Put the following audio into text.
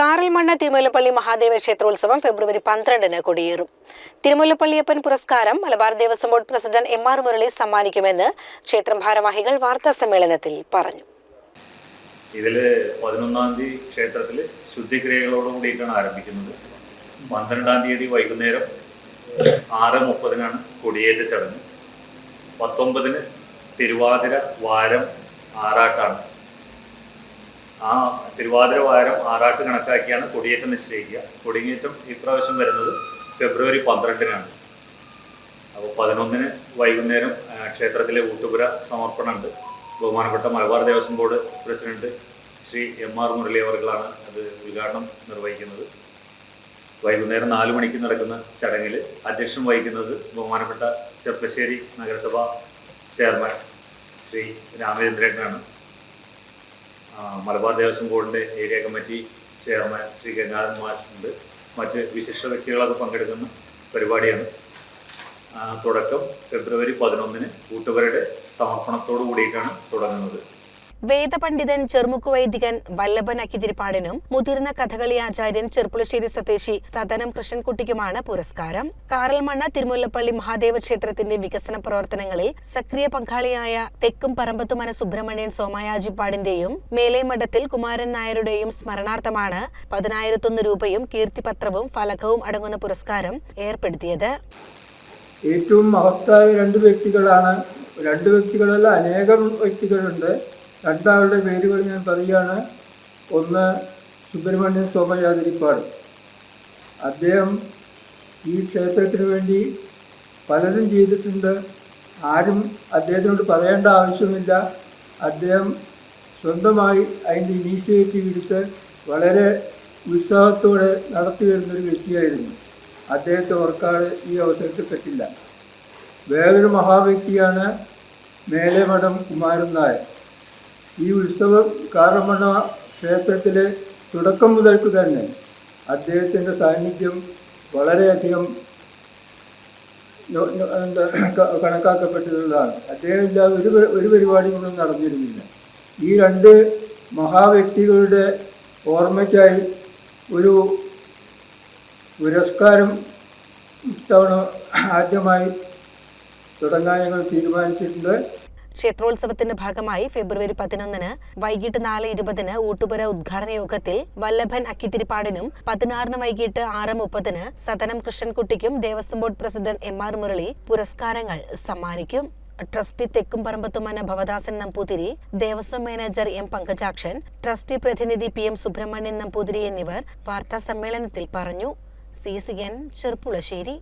കാറൽമണ്ണ തിരുമുല്ലപ്പള്ളി മഹാദേവ ക്ഷേത്രോത്സവം ഫെബ്രുവരി പന്ത്രണ്ടിന് കൊടിയേറും. തിരുമുല്ലപ്പള്ളിയപ്പൻ പുരസ്കാരം Malabar Devaswom board president M R Murali സമ്മാനിക്കുമെന്ന് ക്ഷേത്രം ഭാരവാഹികൾ വാർത്താ സമ്മേളനത്തിൽ പറഞ്ഞു. ഇതിൽ പതിനൊന്നാം തീയതി ക്ഷേത്രത്തിൽ ശുദ്ധിക്രിയകളോട് കൂടിയിട്ടാണ് ആരംഭിക്കുന്നത്. പന്ത്രണ്ടാം തീയതി വൈകുന്നേരം ആറ് മുപ്പതിനാണ് കൊടിയേറ്റ ചടങ്ങ്. പത്തൊമ്പതിന് തിരുവാതിര വാരം ആറാട്ടാണ് ആ തിരുവാതിര വാരം ആറാട്ട് കണക്കാക്കിയാണ് കൊടിയേറ്റം നിശ്ചയിക്കുക. കൊടിയേറ്റം ഇപ്രാവശ്യം വരുന്നത് ഫെബ്രുവരി പന്ത്രണ്ടിനാണ്. അപ്പോൾ പതിനൊന്നിന് വൈകുന്നേരം ക്ഷേത്രത്തിലെ ഊട്ടുപുര സമർപ്പണമുണ്ട്. ബഹുമാനപ്പെട്ട Malabar Devaswom board president Shri M R Murali അവർകളാണ് അത് ഉദ്ഘാടനം നിർവഹിക്കുന്നത്. വൈകുന്നേരം നാല് മണിക്ക് നടക്കുന്ന ചടങ്ങിൽ അധ്യക്ഷൻ വഹിക്കുന്നത് ബഹുമാനപ്പെട്ട ചെർപ്പശ്ശേരി നഗരസഭ ചെയർമാൻ ശ്രീ രാമചന്ദ്രേട്ടനാണ്. മലബാർ ദേവസ്വം ബോർഡിന്റെ area committee chairman Shri Gangadharan ഉണ്ട്. മറ്റ് വിശിഷ്ട വ്യക്തികളൊക്കെ പങ്കെടുക്കുന്ന പരിപാടിയാണ്. തുടക്കം ഫെബ്രുവരി പതിനൊന്നിന് കൂട്ടുകാരുടെ സമർപ്പണത്തോടു കൂടിയിട്ടാണ് തുടങ്ങുന്നത്. വേദപണ്ഡിതൻ ചെറുമുക്ക് വൈദികൻ വല്ലഭൻ അക്കിതിരിപ്പാടിനും മുതിർന്ന കഥകളി ആചാര്യൻ ചെർപ്പുളശ്ശേരി സ്വദേശി സദനം കൃഷ്ണൻകുട്ടിക്കുമാണ് പുരസ്കാരം. കാറൽമണ്ണ തിരുമുല്ലപ്പള്ളി മഹാദേവ ക്ഷേത്രത്തിന്റെ വികസന പ്രവർത്തനങ്ങളിൽ സക്രിയ പങ്കാളിയായ തെക്കും പറമ്പത്തുമന സുബ്രഹ്മണ്യൻ സോമയാജിപ്പാടിന്റെയും മേലേമഠത്തിൽ കുമാരൻ നായരുടെയും സ്മരണാർത്ഥമാണ് പതിനായിരത്തൊന്ന് രൂപയും കീർത്തിപത്രവും ഫലകവും അടങ്ങുന്ന പുരസ്കാരം ഏർപ്പെടുത്തിയത്. ഏറ്റവും മഹത്തായ രണ്ട് വ്യക്തികളാണ് രണ്ട് വ്യക്തികളല്ല അനേകം വ്യക്തികളുണ്ട്. രണ്ടാളുടെ പേരുകൾ ഞാൻ പറയുകയാണ്. ഒന്ന് സുബ്രഹ്മണ്യൻ സോമയാതിരിപ്പാട് അദ്ദേഹം ഈ ക്ഷേത്രത്തിന് വേണ്ടി പലതും ചെയ്തിട്ടുണ്ട്. ആരും അദ്ദേഹത്തിനോട് പറയേണ്ട ആവശ്യമില്ല അദ്ദേഹം സ്വന്തമായി അതിന്റെ ഇനീഷ്യേറ്റീവ് എടുത്ത് വളരെ ഉത്സാഹത്തോടെ നടത്തി വരുന്നൊരു വ്യക്തിയായിരുന്നു. അദ്ദേഹത്തെ ഓർക്കാതെ ഈ അവസരത്തിൽ പറ്റില്ല. വേറൊരു മഹാവ്യക്തിയാണ് മേലെ മഠം കുമാരൻ നായർ. ഈ ഉത്സവം കാറമണ ക്ഷേത്രത്തിലെ തുടക്കം മുതൽക്ക് തന്നെ അദ്ദേഹത്തിന്റെ സാന്നിധ്യം വളരെയധികം എന്താ കണക്കാക്കപ്പെട്ടിട്ടുള്ളതാണ് അദ്ദേഹം ഇല്ലാതെ ഒരു ഒരു പരിപാടികളൊന്നും നടന്നിരുന്നില്ല. ഈ രണ്ട് മഹാവ്യക്തികളുടെ ഓർമ്മയ്ക്കായി ഒരു പുരസ്കാരം ഇത്തവണ ആദ്യമായി തുടങ്ങാൻ ഞങ്ങൾ തീരുമാനിച്ചിട്ടുണ്ട്. ക്ഷേത്രോത്സവത്തിന്റെ ഭാഗമായി ഫെബ്രുവരി പതിനൊന്നിന് വൈകിട്ട് നാല് ഇരുപതിന് ഊട്ടുപുര ഉദ്ഘാടന യോഗത്തിൽ വല്ലഭൻ അക്കിത്തിരിപ്പാടിനും പതിനാറിന് വൈകിട്ട് ആറ് മുപ്പതിന് Sadanam കൃഷ്ണൻകുട്ടിക്കും Devaswom board president M R Murali പുരസ്കാരങ്ങൾ സമ്മാനിക്കും. Trustee Thekkum Parambathumana Bhavadasan Namboothiri Devaswom manager M Pankajakshan trustee പ്രതിനിധി പി എം സുബ്രഹ്മണ്യൻ നമ്പൂതിരി എന്നിവർ വാർത്താ സമ്മേളനത്തിൽ പറഞ്ഞു. C C N Cherpulassery